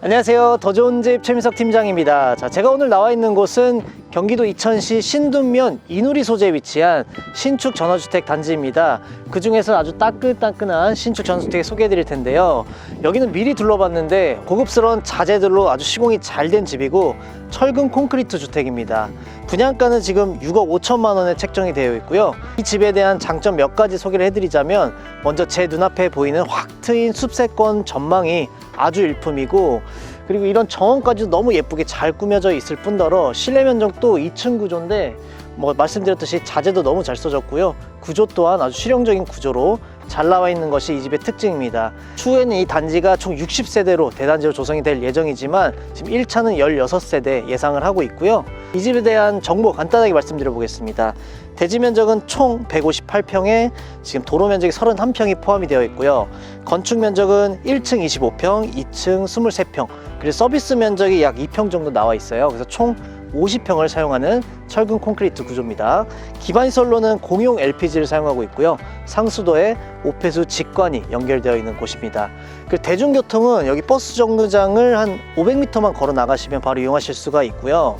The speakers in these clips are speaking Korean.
안녕하세요. 더 좋은 집 최민석 팀장입니다. 자, 제가 오늘 나와 있는 곳은 경기도 이천시 신둔면 이누리 소재에 위치한 신축 전원주택 단지입니다. 그 중에서 아주 따끈따끈한 신축 전원주택 소개해 드릴 텐데요. 여기는 미리 둘러봤는데 고급스러운 자재들로 아주 시공이 잘 된 집이고 철근 콘크리트 주택입니다. 분양가는 지금 6억 5천만 원에 책정이 되어 있고요. 이 집에 대한 장점 몇 가지 소개를 해드리자면 먼저 제 눈앞에 보이는 확 트인 숲세권 전망이 아주 일품이고 그리고 이런 정원까지도 너무 예쁘게 잘 꾸며져 있을 뿐더러 실내 면적도 2층 구조인데 뭐 말씀드렸듯이 자재도 너무 잘 써졌고요. 구조 또한 아주 실용적인 구조로 잘 나와 있는 것이 이 집의 특징입니다. 추후에는 이 단지가 총 60세대로 대단지로 조성이 될 예정이지만 지금 1차는 16세대 예상을 하고 있고요. 이 집에 대한 정보 간단하게 말씀드려 보겠습니다. 대지 면적은 총 158평에 지금 도로 면적이 31평이 포함이 되어 있고요. 건축 면적은 1층 25평, 2층 23평, 그리고 서비스 면적이 약 2평 정도 나와 있어요. 그래서 총 50평을 사용하는 철근 콘크리트 구조입니다. 기반시설로는 공용 LPG를 사용하고 있고요. 상수도에 오폐수 직관이 연결되어 있는 곳입니다. 그리고 대중교통은 여기 버스 정류장을 한 500m만 걸어 나가시면 바로 이용하실 수가 있고요.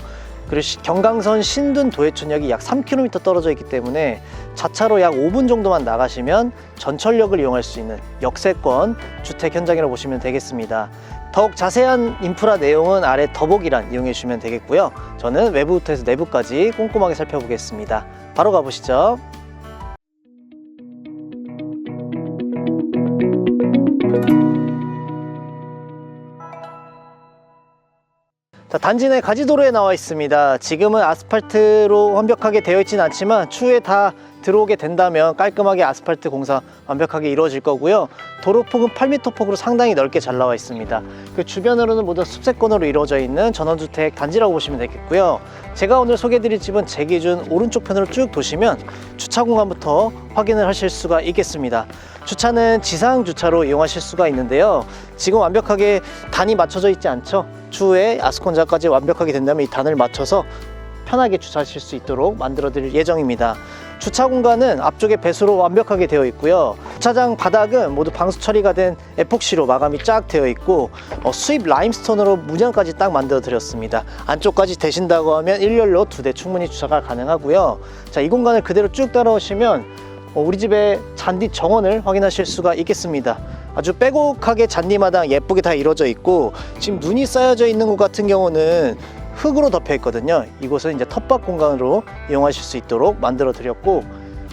그리고 시- 경강선 신둔 도해촌역이 약 3km 떨어져 있기 때문에 자차로 약 5분 정도만 나가시면 전철역을 이용할 수 있는 역세권 주택 현장이라고 보시면 되겠습니다. 더욱 자세한 인프라 내용은 아래 더보기란 이용해 주시면 되겠고요. 저는 외부부터 해서 내부까지 꼼꼼하게 살펴보겠습니다. 바로 가보시죠. 자, 단지 내 가지도로에 나와 있습니다. 지금은 아스팔트로 완벽하게 되어 있지는 않지만 추후에 다 들어오게 된다면 깔끔하게 아스팔트 공사 완벽하게 이루어질 거고요. 도로 폭은 8m 폭으로 상당히 넓게 잘 나와 있습니다. 그 주변으로는 모두 숲세권으로 이루어져 있는 전원주택 단지라고 보시면 되겠고요. 제가 오늘 소개해드릴 집은 제 기준 오른쪽 편으로 쭉 도시면 주차 공간부터 확인을 하실 수가 있겠습니다. 주차는 지상 주차로 이용하실 수가 있는데요. 지금 완벽하게 단이 맞춰져 있지 않죠? 추후에 아스콘자까지 완벽하게 된다면 이 단을 맞춰서 편하게 주차하실 수 있도록 만들어 드릴 예정입니다. 주차 공간은 앞쪽에 배수로 완벽하게 되어 있고요. 주차장 바닥은 모두 방수 처리가 된 에폭시로 마감이 쫙 되어 있고 어, 수입 라임스톤으로 문양까지 딱 만들어 드렸습니다. 안쪽까지 되신다고 하면 일렬로 두 대 충분히 주차가 가능하고요. 자, 이 공간을 그대로 쭉 따라오시면 어, 우리 집의 잔디 정원을 확인하실 수가 있겠습니다. 아주 빼곡하게 잔디마당 예쁘게 다 이루어져 있고 지금 눈이 쌓여져 있는 곳 같은 경우는 흙으로 덮여 있거든요. 이곳은 이제 텃밭 공간으로 이용하실 수 있도록 만들어 드렸고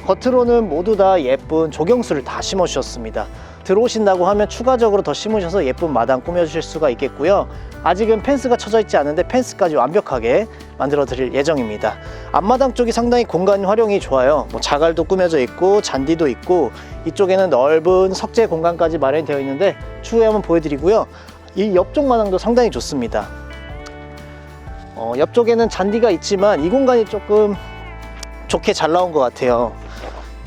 겉으로는 모두 다 예쁜 조경수를 다 심어 주셨습니다. 들어오신다고 하면 추가적으로 더 심으셔서 예쁜 마당 꾸며 주실 수가 있겠고요. 아직은 펜스가 쳐져 있지 않은데 펜스까지 완벽하게 만들어 드릴 예정입니다. 앞마당 쪽이 상당히 공간 활용이 좋아요. 뭐 자갈도 꾸며져 있고 잔디도 있고 이쪽에는 넓은 석재 공간까지 마련이 되어 있는데 추후에 한번 보여드리고요. 이 옆쪽 마당도 상당히 좋습니다. 어, 옆쪽에는 잔디가 있지만 이 공간이 조금 좋게 잘 나온 것 같아요.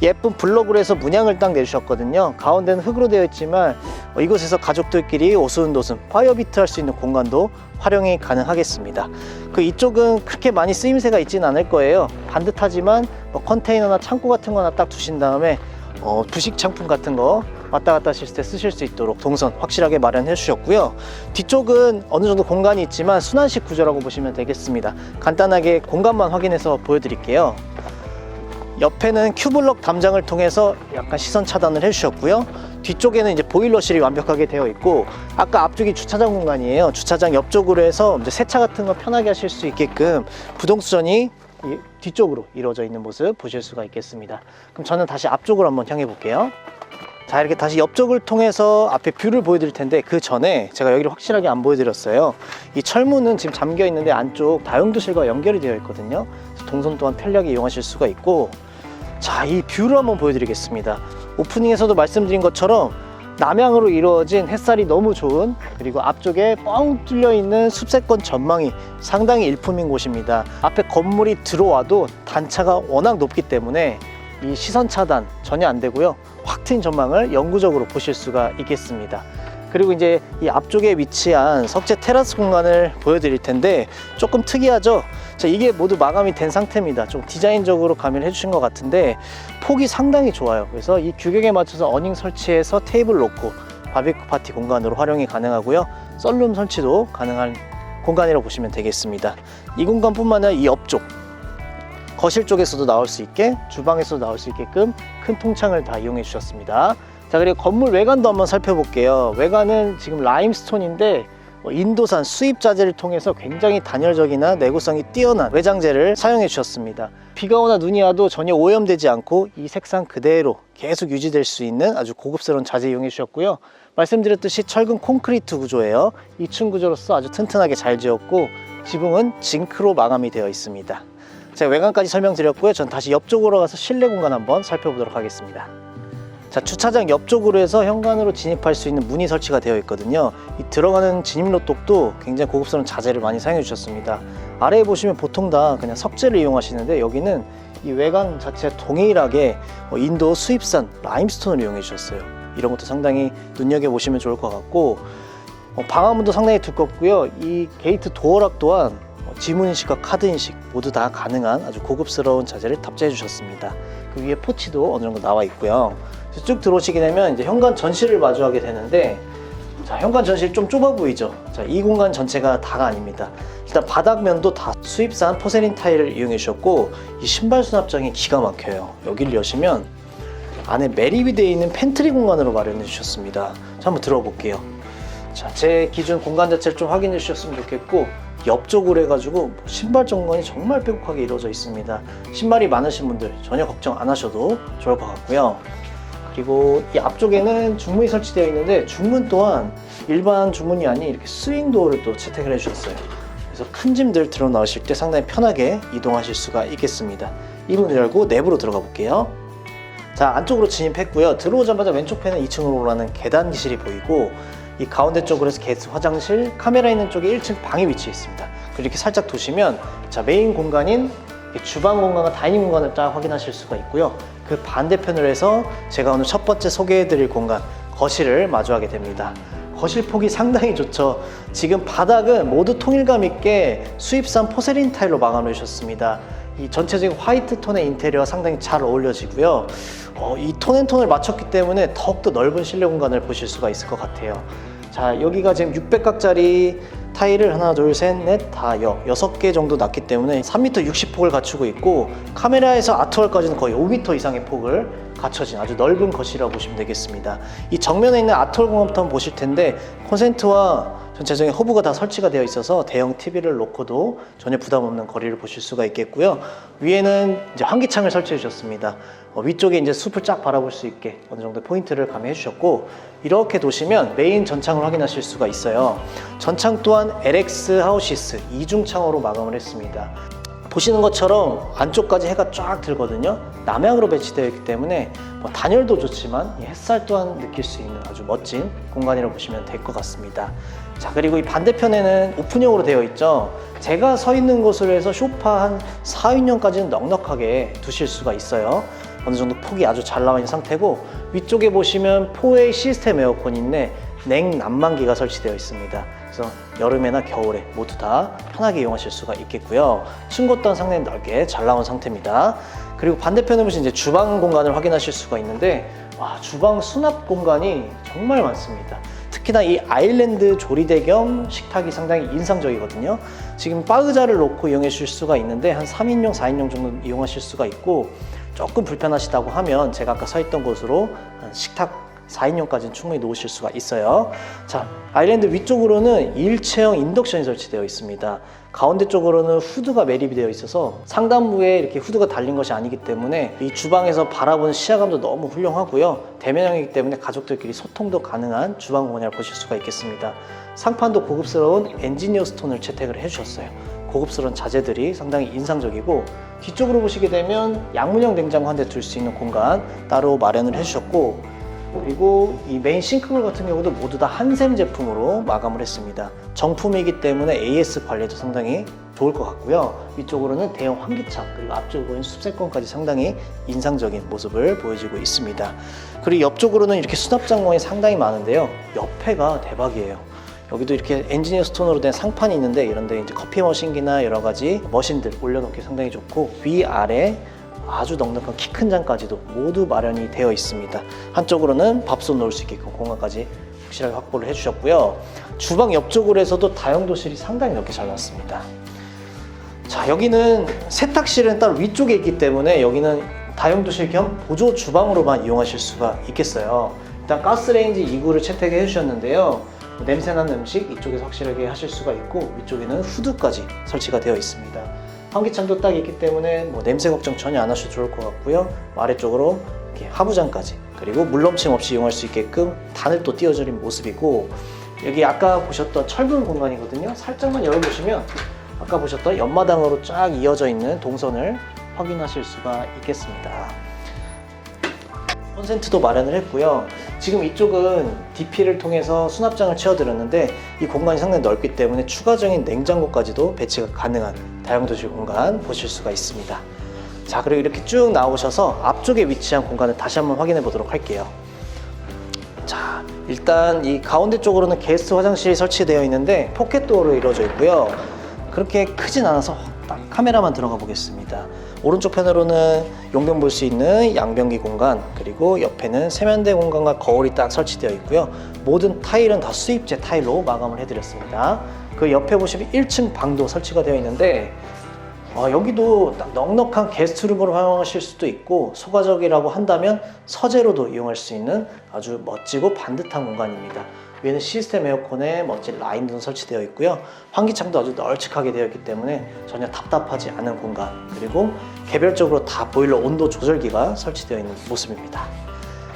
예쁜 블록으로 해서 문양을 딱 내주셨거든요. 가운데는 흙으로 되어 있지만 어, 이곳에서 가족들끼리 오순도순 파이어비트 할 수 있는 공간도 활용이 가능하겠습니다. 그 이쪽은 그렇게 많이 쓰임새가 있지는 않을 거예요. 반듯하지만 뭐 컨테이너나 창고 같은 거나 딱 두신 다음에 어, 부식 창품 같은 거 왔다 갔다 하실 때 쓰실 수 있도록 동선 확실하게 마련해 주셨고요. 뒤쪽은 어느 정도 공간이 있지만 순환식 구조라고 보시면 되겠습니다. 간단하게 공간만 확인해서 보여드릴게요. 옆에는 큐블럭 담장을 통해서 약간 시선 차단을 해주셨고요. 뒤쪽에는 이제 보일러실이 완벽하게 되어 있고 아까 앞쪽이 주차장 공간이에요. 주차장 옆쪽으로 해서 이제 세차 같은 거 편하게 하실 수 있게끔 부동수전이 이 뒤쪽으로 이루어져 있는 모습 보실 수가 있겠습니다. 그럼 저는 다시 앞쪽으로 한번 향해 볼게요. 자 이렇게 다시 옆쪽을 통해서 앞에 뷰를 보여드릴 텐데 그 전에 제가 여기를 확실하게 안 보여드렸어요 이 철문은 지금 잠겨 있는데 안쪽 다용도실과 연결이 되어 있거든요 동선 또한 편리하게 이용하실 수가 있고 자 이 뷰를 한번 보여드리겠습니다 오프닝에서도 말씀드린 것처럼 남향으로 이루어진 햇살이 너무 좋은 그리고 앞쪽에 뻥 뚫려 있는 숲세권 전망이 상당히 일품인 곳입니다 앞에 건물이 들어와도 단차가 워낙 높기 때문에 이 시선 차단 전혀 안 되고요. 확 트인 전망을 영구적으로 보실 수가 있겠습니다. 그리고 이제 이 앞쪽에 위치한 석재 테라스 공간을 보여드릴 텐데 조금 특이하죠? 자, 이게 모두 마감이 된 상태입니다. 좀 디자인적으로 가미를 해주신 것 같은데 폭이 상당히 좋아요. 그래서 이 규격에 맞춰서 어닝 설치해서 테이블 놓고 바비큐 파티 공간으로 활용이 가능하고요. 썰룸 설치도 가능한 공간이라고 보시면 되겠습니다. 이 공간뿐만 아니라 이 옆쪽 거실 쪽에서도 나올 수 있게 주방에서도 나올 수 있게끔 큰 통창을 다 이용해 주셨습니다. 자 그리고 건물 외관도 한번 살펴볼게요. 외관은 지금 라임스톤인데 어, 인도산 수입 자재를 통해서 굉장히 단열적이나 내구성이 뛰어난 외장재를 사용해 주셨습니다. 비가 오나 눈이 와도 전혀 오염되지 않고 이 색상 그대로 계속 유지될 수 있는 아주 고급스러운 자재 이용해 주셨고요. 말씀드렸듯이 철근 콘크리트 구조예요. 2층 구조로서 아주 튼튼하게 잘 지었고 지붕은 징크로 마감이 되어 있습니다. 제가 외관까지 설명드렸고요. 전 다시 옆쪽으로 가서 실내 공간 한번 살펴보도록 하겠습니다. 자, 주차장 옆쪽으로 해서 현관으로 진입할 수 있는 문이 설치가 되어 있거든요. 이 들어가는 진입로독도 굉장히 고급스러운 자재를 많이 사용해 주셨습니다. 아래에 보시면 보통 다 그냥 석재를 이용하시는데 여기는 이 외관 자체 동일하게 어, 인도 수입산 라임스톤을 이용해 주셨어요. 이런 것도 상당히 눈여겨 보시면 좋을 것 같고 어, 방화문도 상당히 두껍고요. 이 게이트 도어락 또한 어, 지문 인식과 카드 인식 모두 다 가능한 아주 고급스러운 자재를 탑재해 주셨습니다. 그 위에 포치도 어느 정도 나와 있고요. 쭉 들어오시게 되면 이제 현관 전실을 마주하게 되는데 자, 현관 전실 좀 좁아 보이죠? 자, 이 공간 전체가 다가 아닙니다. 일단 바닥면도 다 수입산 포세린 타일을 이용해 주셨고 이 신발 수납장이 기가 막혀요. 여기를 여시면 안에 매립이 되어 있는 팬트리 공간으로 마련해 주셨습니다. 자, 한번 들어볼게요. 자, 제 기준 공간 자체를 좀 확인해 주셨으면 좋겠고 옆쪽으로 해가지고 신발 정관이 정말 빼곡하게 이루어져 있습니다. 신발이 많으신 분들 전혀 걱정 안 하셔도 좋을 것 같고요. 그리고 이 앞쪽에는 중문이 설치되어 있는데 중문 또한 일반 중문이 아닌 이렇게 스윙 도어를 또 채택을 해주셨어요. 그래서 큰 짐들 들어 나오실 때 상당히 편하게 이동하실 수가 있겠습니다. 이 문을 열고 내부로 들어가 볼게요. 자 안쪽으로 진입했고요. 들어오자마자 왼쪽 편에 2층으로 올라가는 계단 기실이 보이고 이 가운데 쪽으로 해서 게스트 화장실, 카메라 있는 쪽에 1층 방이 위치해 있습니다. 그리고 이렇게 살짝 도시면 자 메인 공간인 이 주방 공간과 다이닝 공간을 딱 확인하실 수가 있고요. 그 반대편으로 해서 제가 오늘 첫 번째 소개해드릴 공간 거실을 마주하게 됩니다. 거실 폭이 상당히 좋죠. 지금 바닥은 모두 통일감 있게 수입산 포세린 타일로 마감해 주셨습니다. 이 전체적인 화이트 톤의 인테리어와 상당히 잘 어울려지고요. 어, 이 톤앤톤을 맞췄기 때문에 더욱더 넓은 실내 공간을 보실 수가 있을 것 같아요. 자, 여기가 지금 600각짜리 타일을 하나, 둘, 셋, 넷, 다 여, 여섯 개 정도 났기 때문에 3m 60폭을 갖추고 있고 카메라에서 아트월까지는 거의 5m 이상의 폭을 갖춰진 아주 넓은 거실이라고 보시면 되겠습니다. 이 정면에 있는 공간부터 한번 보실 텐데 콘센트와 전체적인 허브가 다 설치가 되어 있어서 대형 TV를 놓고도 전혀 부담 없는 거리를 보실 수가 있겠고요. 위에는 이제 환기창을 설치해 주셨습니다. 어, 위쪽에 이제 숲을 쫙 바라볼 수 있게 어느 정도 포인트를 가미해 주셨고 이렇게 도시면 메인 전창을 확인하실 수가 있어요. 전창 또한 LX 하우시스 이중창으로 마감을 했습니다. 보시는 것처럼 안쪽까지 해가 쫙 들거든요. 남향으로 배치되어 있기 때문에 뭐 단열도 좋지만 이 햇살 또한 느낄 수 있는 아주 멋진 공간이라고 보시면 될 것 같습니다. 자 그리고 이 반대편에는 오픈형으로 되어 있죠. 제가 서 있는 곳으로 해서 소파 한 4인용까지는 넉넉하게 두실 수가 있어요. 어느 정도 폭이 아주 잘 나와 있는 상태고 위쪽에 보시면 4웨이 시스템 에어컨인데 냉난방기가 설치되어 있습니다. 그래서 여름에나 겨울에 모두 다 편하게 이용하실 수가 있겠고요. 층고 또한 상당히 넓게 잘 나온 상태입니다. 그리고 반대편에 보시면 이제 주방 공간을 확인하실 수가 있는데 와 주방 수납 공간이 정말 많습니다. 특히나 이 아일랜드 조리대 겸 식탁이 상당히 인상적이거든요. 지금 바 의자를 놓고 이용해 주실 수가 있는데 한 3인용, 4인용 정도 이용하실 수가 있고 조금 불편하시다고 하면 제가 아까 서 있던 곳으로 한 식탁 4인용까지는 충분히 놓으실 수가 있어요. 자, 아일랜드 위쪽으로는 일체형 인덕션이 설치되어 있습니다. 가운데 쪽으로는 후드가 매립이 되어 있어서 상단부에 이렇게 후드가 달린 것이 아니기 때문에 이 주방에서 바라보는 시야감도 너무 훌륭하고요. 대면형이기 때문에 가족들끼리 소통도 가능한 주방 공간이라 보실 수가 있겠습니다. 상판도 고급스러운 엔지니어 스톤을 채택을 해주셨어요. 고급스러운 자재들이 상당히 인상적이고 뒤쪽으로 보시게 되면 양문형 냉장고 한 대 둘 수 있는 공간 따로 마련을 해주셨고 그리고 이 메인 싱크볼 같은 경우도 모두 다 한샘 제품으로 마감을 했습니다. 정품이기 때문에 AS 관리도 상당히 좋을 것 같고요. 위쪽으로는 대형 환기창 그리고 앞쪽으로 보이는 숲세권까지 상당히 인상적인 모습을 보여주고 있습니다. 그리고 옆쪽으로는 이렇게 수납장공이 상당히 많은데요. 옆에가 대박이에요. 여기도 이렇게 엔지니어 스톤으로 된 상판이 있는데 이런데 이제 커피 머신기나 여러 가지 머신들 올려놓기 상당히 좋고 위 아래 아주 넉넉한 키 큰 장까지도 모두 마련이 되어 있습니다. 한쪽으로는 밥솥 놓을 수 있게끔 공간까지 확실하게 확보를 해주셨고요. 주방 옆쪽으로 해서도 다용도실이 상당히 넓게 잘 나왔습니다. 자 여기는 세탁실은 따로 위쪽에 있기 때문에 여기는 다용도실 겸 보조 주방으로만 이용하실 수가 있겠어요. 일단 가스레인지 2구를 채택해 주셨는데요. 뭐 냄새나는 음식 이쪽에서 확실하게 하실 수가 있고 위쪽에는 후드까지 설치가 되어 있습니다. 환기창도 딱 있기 때문에 뭐 냄새 걱정 전혀 안 하셔도 좋을 것 같고요. 뭐 아래쪽으로 이렇게 하부장까지 그리고 물넘침 없이 이용할 수 있게끔 단을 또 띄워드린 모습이고 여기 아까 보셨던 철분 공간이거든요. 살짝만 열어보시면 아까 보셨던 옆마당으로 쫙 이어져 있는 동선을 확인하실 수가 있겠습니다. 콘센트도 마련을 했고요. 지금 이쪽은 DP를 통해서 수납장을 채워드렸는데 이 공간이 상당히 넓기 때문에 추가적인 냉장고까지도 배치가 가능한 다용도실 공간 보실 수가 있습니다. 자 그리고 이렇게 쭉 나오셔서 앞쪽에 위치한 공간을 다시 한번 확인해 보도록 할게요. 자 일단 이 가운데 쪽으로는 게스트 화장실이 설치되어 있는데 포켓 도어로 이루어져 있고요. 그렇게 크진 않아서 딱 카메라만 들어가 보겠습니다. 오른쪽 편으로는 용변 볼 수 있는 양변기 공간 그리고 옆에는 세면대 공간과 거울이 딱 설치되어 있고요. 모든 타일은 다 수입제 타일로 마감을 해드렸습니다. 그 옆에 보시면 1층 방도 설치가 되어 있는데 어, 여기도 딱 넉넉한 게스트룸으로 활용하실 수도 있고 소가적이라고 한다면 서재로도 이용할 수 있는 아주 멋지고 반듯한 공간입니다. 위에는 시스템 에어컨에 멋진 라인도 설치되어 있고요. 환기창도 아주 널찍하게 되어 있기 때문에 전혀 답답하지 않은 공간 그리고 개별적으로 다 보일러 온도 조절기가 설치되어 있는 모습입니다.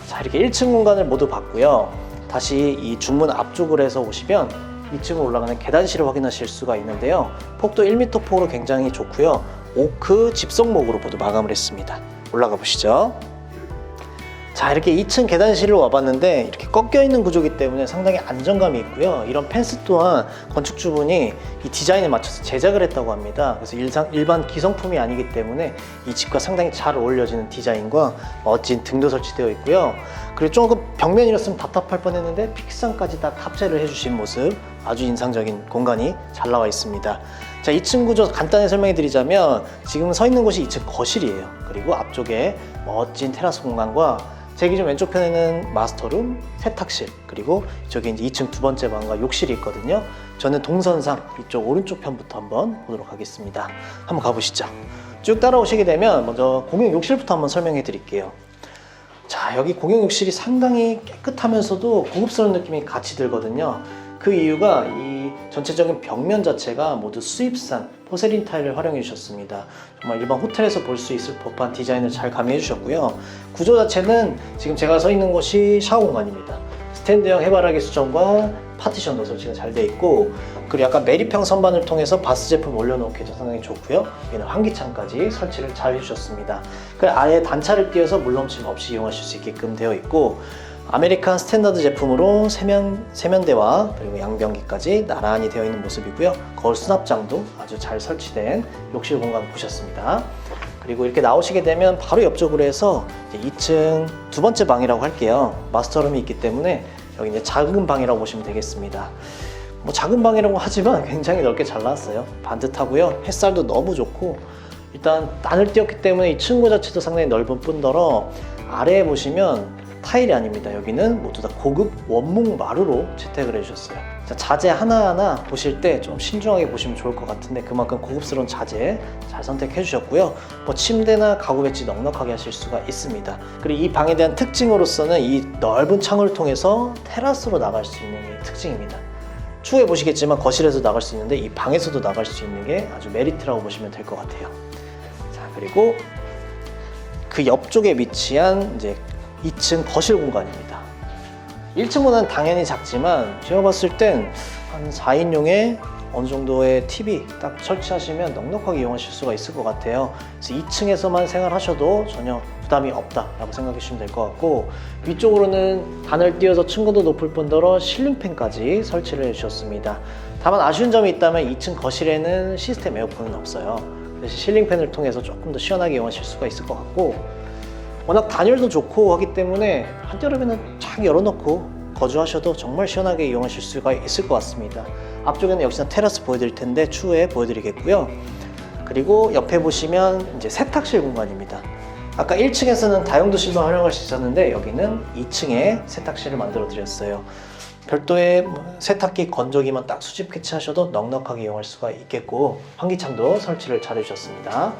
자 이렇게 1층 공간을 모두 봤고요. 다시 이 중문 앞쪽으로 해서 오시면 2층으로 올라가는 계단실을 확인하실 수가 있는데요. 폭도 1m 폭으로 굉장히 좋고요. 오크 집성목으로 모두 마감을 했습니다. 올라가 보시죠. 자 이렇게 2층 계단실로 와봤는데 이렇게 꺾여 있는 구조이기 때문에 상당히 안정감이 있고요. 이런 펜스 또한 건축주분이 이 디자인에 맞춰서 제작을 했다고 합니다. 그래서 일상, 일반 기성품이 아니기 때문에 이 집과 상당히 잘 어울려지는 디자인과 멋진 등도 설치되어 있고요. 그리고 조금 벽면이었으면 답답할 뻔했는데 픽상까지 다 탑재를 해주신 모습 아주 인상적인 공간이 잘 나와 있습니다. 자, 2층 구조 간단히 설명해 드리자면 지금 서 있는 곳이 2층 거실이에요. 그리고 앞쪽에 멋진 테라스 공간과 제 기준 왼쪽 편에는 마스터룸, 세탁실, 그리고 이쪽에 이제 2층 두 번째 방과 욕실이 있거든요. 저는 동선상 이쪽 오른쪽 편부터 한번 보도록 하겠습니다. 한번 가보시죠. 쭉 따라오시게 되면 먼저 공용 욕실부터 한번 설명해 드릴게요. 자, 여기 공용 욕실이 상당히 깨끗하면서도 고급스러운 느낌이 같이 들거든요. 그 이유가 이 전체적인 벽면 자체가 모두 수입산 포세린 타일을 활용해 주셨습니다. 정말 일반 호텔에서 볼 수 있을 법한 디자인을 잘 가미해 주셨고요. 구조 자체는 지금 제가 서 있는 곳이 샤워 공간입니다. 스탠드형 해바라기 수전과 파티션도 설치가 잘 돼 있고 그리고 약간 메리평 선반을 통해서 바스 제품 올려놓기도 상당히 좋고요. 여기는 환기창까지 설치를 잘 해주셨습니다. 그 아예 단차를 띄어서 물넘침 없이 이용하실 수 있게끔 되어 있고 아메리칸 스탠다드 제품으로 세면, 세면대와 그리고 양변기까지 나란히 되어 있는 모습이고요. 거울 수납장도 아주 잘 설치된 욕실 공간 보셨습니다. 그리고 이렇게 나오시게 되면 바로 옆쪽으로 해서 이제 2층 두 번째 방이라고 할게요. 마스터룸이 있기 때문에 여기 이제 작은 방이라고 보시면 되겠습니다. 뭐 작은 방이라고 하지만 굉장히 넓게 잘 나왔어요. 반듯하고요. 햇살도 너무 좋고 일단 단을 띄웠기 때문에 이 층고 자체도 상당히 넓은 뿐더러 아래에 보시면 타일이 아닙니다. 여기는 모두 다 고급 원목 마루로 채택을 해주셨어요. 자, 자재 하나하나 보실 때 좀 신중하게 보시면 좋을 것 같은데 그만큼 고급스러운 자재 잘 선택해 주셨고요. 뭐 침대나 가구 배치 넉넉하게 하실 수가 있습니다. 그리고 이 방에 대한 특징으로서는 이 넓은 창을 통해서 테라스로 나갈 수 있는 게 특징입니다. 추후에 보시겠지만 거실에서 나갈 수 있는데 이 방에서도 나갈 수 있는 게 아주 메리트라고 보시면 될 것 같아요. 자 그리고 그 옆쪽에 위치한 이제 2층 거실 공간입니다. 1층보다는 당연히 작지만 제가 봤을 땐 한 4인용의 어느 정도의 TV 딱 설치하시면 넉넉하게 이용하실 수가 있을 것 같아요. 그래서 2층에서만 생활하셔도 전혀 부담이 없다라고 생각해 주시면 될 것 같고 위쪽으로는 단을 띄어서 층고도 높을 뿐더러 실링팬까지 설치를 해주셨습니다. 다만 아쉬운 점이 있다면 2층 거실에는 시스템 에어컨은 없어요. 그래서 실링팬을 통해서 조금 더 시원하게 이용하실 수가 있을 것 같고 워낙 단열도 좋고 하기 때문에 한여름에는 쫙 열어놓고 거주하셔도 정말 시원하게 이용하실 수가 있을 것 같습니다. 앞쪽에는 역시나 테라스 보여드릴 텐데 추후에 보여드리겠고요. 그리고 옆에 보시면 이제 세탁실 공간입니다. 아까 1층에서는 다용도실만 활용할 수 있었는데 여기는 2층에 세탁실을 만들어 드렸어요. 별도의 뭐 세탁기, 건조기만 딱 수집 캐치하셔도 넉넉하게 이용할 수가 있겠고 환기창도 설치를 잘 해주셨습니다.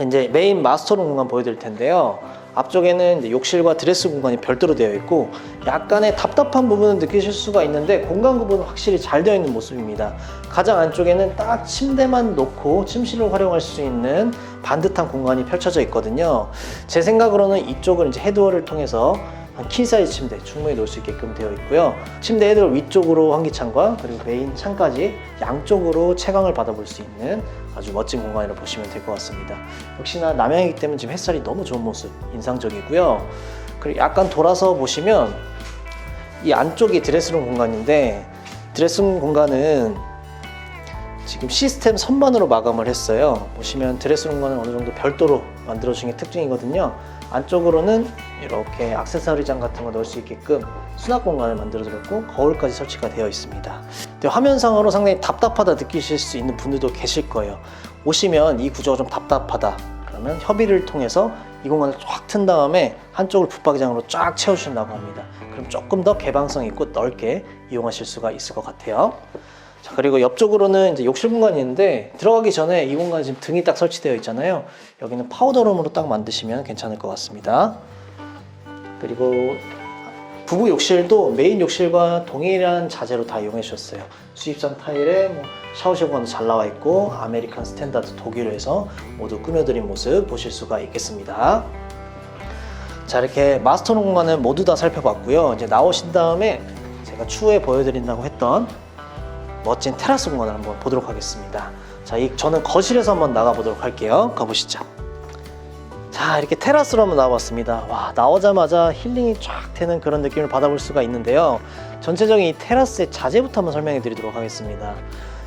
이제 메인 마스터룸 공간 보여드릴 텐데요. 앞쪽에는 욕실과 드레스 공간이 별도로 되어 있고 약간의 답답한 부분은 느끼실 수가 있는데 공간 구분은 확실히 잘 되어 있는 모습입니다. 가장 안쪽에는 딱 침대만 놓고 침실을 활용할 수 있는 반듯한 공간이 펼쳐져 있거든요. 제 생각으로는 이쪽은 이제 헤드워를 통해서 한킹 사이즈 침대 충분히 놓을 수 있게끔 되어 있고요. 침대 헤드월 위쪽으로 환기창과 그리고 메인 창까지 양쪽으로 채광을 받아볼 수 있는 아주 멋진 공간이라고 보시면 될 것 같습니다. 역시나 남양이기 때문에 지금 햇살이 너무 좋은 모습 인상적이고요. 그리고 약간 돌아서 보시면 이 안쪽이 드레스룸 공간인데 드레스룸 공간은 지금 시스템 선반으로 마감을 했어요. 보시면 드레스룸 공간은 어느 정도 별도로 만들어준 게 특징이거든요. 안쪽으로는 이렇게 액세서리장 같은 거 넣을 수 있게끔 수납 공간을 만들어드렸고 거울까지 설치가 되어 있습니다. 화면상으로 상당히 답답하다 느끼실 수 있는 분들도 계실 거예요. 오시면 이 구조가 좀 답답하다. 그러면 협의를 통해서 이 공간을 쫙 튼 다음에 한쪽을 붙박이장으로 쫙 채우신다고 합니다. 그럼 조금 더 개방성 있고 넓게 이용하실 수가 있을 것 같아요. 자, 그리고 옆쪽으로는 이제 욕실 공간이 있는데 들어가기 전에 이 공간에 지금 등이 딱 설치되어 있잖아요. 여기는 파우더룸으로 딱 만드시면 괜찮을 것 같습니다. 그리고 부부 욕실도 메인 욕실과 동일한 자재로 다 이용해 주셨어요. 수입산 타일에 뭐 샤워실 공간도 잘 나와 있고 아메리칸 스탠다드 독일에서 모두 꾸며드린 모습 보실 수가 있겠습니다. 자 이렇게 마스터룸 공간은 모두 다 살펴봤고요. 이제 나오신 다음에 제가 추후에 보여드린다고 했던 멋진 테라스 공간을 한번 보도록 하겠습니다. 자, 이 저는 거실에서 한번 나가 보도록 할게요. 가보시죠. 자, 이렇게 테라스로 한번 나와봤습니다. 와, 나오자마자 힐링이 쫙 되는 그런 느낌을 받아볼 수가 있는데요. 전체적인 이 테라스의 자재부터 한번 설명해 드리도록 하겠습니다.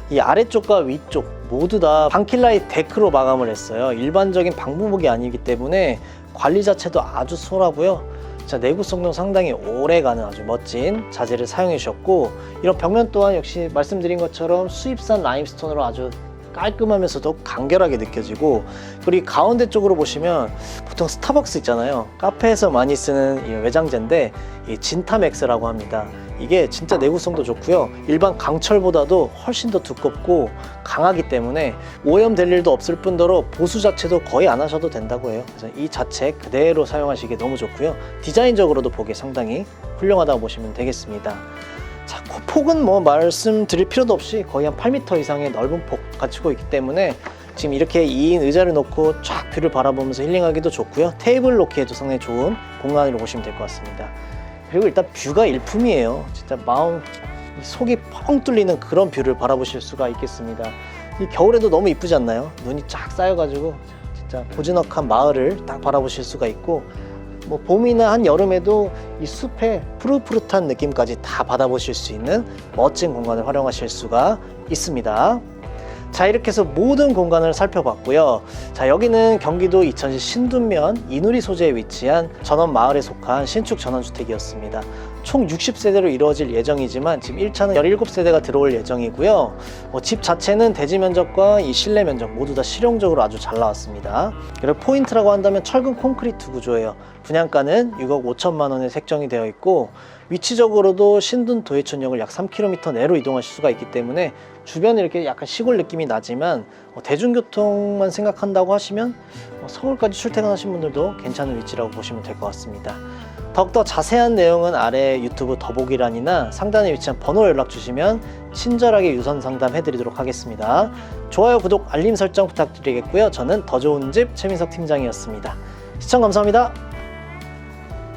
이 아래쪽과 위쪽 모두 다 방킬라이 데크로 마감을 했어요. 일반적인 방부목이 아니기 때문에 관리 자체도 아주 수월하고요. 자, 내구성도 상당히 오래가는 아주 멋진 자재를 사용해 주셨고 이런 벽면 또한 역시 말씀드린 것처럼 수입산 라임스톤으로 아주 깔끔하면서도 간결하게 느껴지고 그리고 이 가운데 쪽으로 보시면 보통 스타벅스 있잖아요. 카페에서 많이 쓰는 이 외장재인데 이 진타맥스라고 합니다. 이게 진짜 내구성도 좋고요. 일반 강철보다도 훨씬 더 두껍고 강하기 때문에 오염될 일도 없을 뿐더러 보수 자체도 거의 안 하셔도 된다고 해요. 그래서 이 자체 그대로 사용하시기 너무 좋고요. 디자인적으로도 보기 상당히 훌륭하다고 보시면 되겠습니다 자, 그 폭은 뭐 말씀드릴 필요도 없이 거의 한 8m 이상의 넓은 폭 갖추고 있기 때문에 지금 이렇게 2인 의자를 놓고 쫙 뷰를 바라보면서 힐링하기도 좋고요. 테이블 놓기에도 상당히 좋은 공간으로 보시면 될 것 같습니다. 그리고 일단 뷰가 일품이에요. 진짜 마음, 이 속이 뻥 뚫리는 그런 뷰를 바라보실 수가 있겠습니다. 이 겨울에도 너무 이쁘지 않나요? 눈이 쫙 쌓여가지고 진짜 고즈넉한 마을을 딱 바라보실 수가 있고 뭐 봄이나 한 여름에도 이 숲의 푸릇푸릇한 느낌까지 다 받아보실 수 있는 멋진 공간을 활용하실 수가 있습니다. 자 이렇게 해서 모든 공간을 살펴봤고요. 자 여기는 경기도 이천시 신둔면 이누리 소재에 위치한 전원 마을에 속한 신축 전원주택이었습니다. 총 60세대로 이루어질 예정이지만 지금 1차는 17세대가 들어올 예정이고요. 뭐집 자체는 대지 면적과 이 실내 면적 모두 다 실용적으로 아주 잘 나왔습니다. 그리고 포인트라고 한다면 철근 콘크리트 구조예요. 분양가는 6억 5천만 원에 책정이 되어 있고 위치적으로도 신둔 도예천역을 약 3km 내로 이동하실 수가 있기 때문에 주변에 이렇게 약간 시골 느낌이 나지만 어, 대중교통만 생각한다고 하시면 어, 서울까지 출퇴근하신 분들도 괜찮은 위치라고 보시면 될 것 같습니다. 더욱더 자세한 내용은 아래 유튜브 더보기란이나 상단에 위치한 번호 연락 주시면 친절하게 유선 상담 해드리도록 하겠습니다. 좋아요, 구독, 알림 설정 부탁드리겠고요. 저는 더 좋은 집 최민석 팀장이었습니다. 시청 감사합니다.